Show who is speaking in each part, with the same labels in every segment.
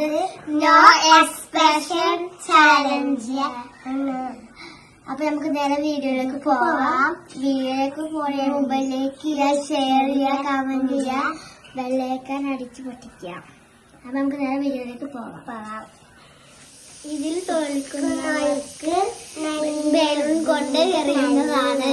Speaker 1: No expression challenge അപ്പൊ നമുക്ക് നേരെ വീഡിയോയിലേക്ക് പോവാം. വീഡിയോയിലേക്ക് പോയ മുമ്പ് ലൈക്ക് ഷെയർ ചെയ്യുക കമന്റ് ചെയ്യുക വെള്ളേക്കാൻ അടിച്ചു പൊട്ടിക്ക അപ്പൊ നമുക്ക് നേരെ വീഡിയോയിലേക്ക് പോവാം. ഇതിൽ തോൽക്കുന്നവർക്ക് ബലൂൺ കൊണ്ട് എറിയുന്നതാണ്.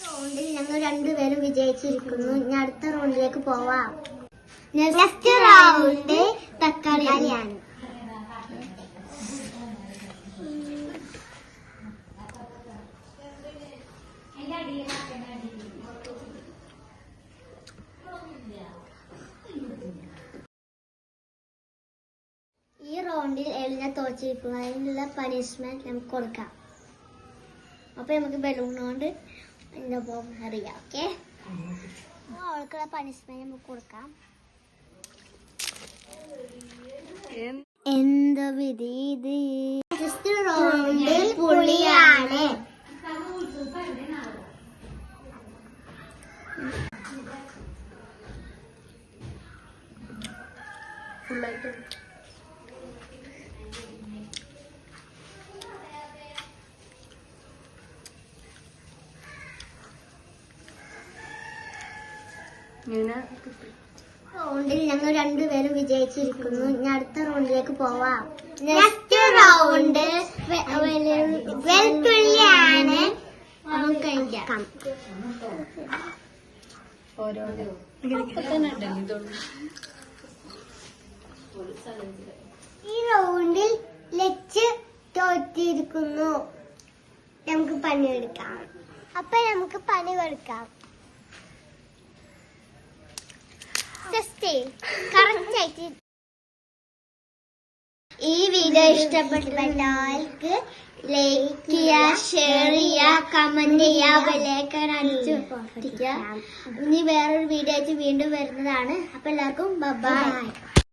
Speaker 1: റൗണ്ടിൽ ഞങ്ങൾ രണ്ടുപേരും വിജയിച്ചിരിക്കുന്നു. ഇനി അടുത്ത റൗണ്ടിലേക്ക് പോവാം. നെക്സ്റ്റ് റൗണ്ട് തക്കാളിയാണ് ഈ റൗണ്ടിൽ എലിനെ തോച്ചിരിക്കുന്നതിനുള്ള പനിഷ്മെന്റ് നമുക്ക് കൊടുക്കാം. അപ്പൊ നമുക്ക് ബലൂൺ കൊണ്ട് എന്താ പോകും അറിയാം. ഓക്കെ. അവൾക്കുള്ള പണിഷ്മെന്റ് നമുക്ക് കൊടുക്കാം. എന്താ വിധി ഇത്? ജസ്റ്റ് റൗണ്ടിൽ പുള്ളിയാണ്
Speaker 2: ഫുള്ളായിട്ട്
Speaker 1: റൗണ്ടിൽ ഞങ്ങൾ രണ്ടുപേരും വിജയിച്ചിരിക്കുന്നു. ഇനി അടുത്ത റൗണ്ടിലേക്ക് പോവാം. നെക്സ്റ്റ് റൗണ്ട് വെളുത്തുള്ളിയാണ്. കഴിക്കാം. ഈ റൗണ്ടിൽ ലച്ച് തോറ്റിരിക്കുന്നു. നമുക്ക് പണി എടുക്കാം അപ്പൊ നമുക്ക് പണി കൊടുക്കാം ജസ്റ്റ് കറക്റ്റ് ആയിട്ട് ഈ വീഡിയോ ഇഷ്ടപ്പെട്ടവർക്ക് ലൈക്ക് ചെയ്യാ ഷെയർ ചെയ്യാ കമന്റ് ചെയ്യുക ബെല്ലൈക്കൺ അടിച്ചു ഇനി വേറൊരു വീഡിയോ ആയിട്ട് വീണ്ടും വരുന്നതാണ്. അപ്പൊ എല്ലാവർക്കും ബൈ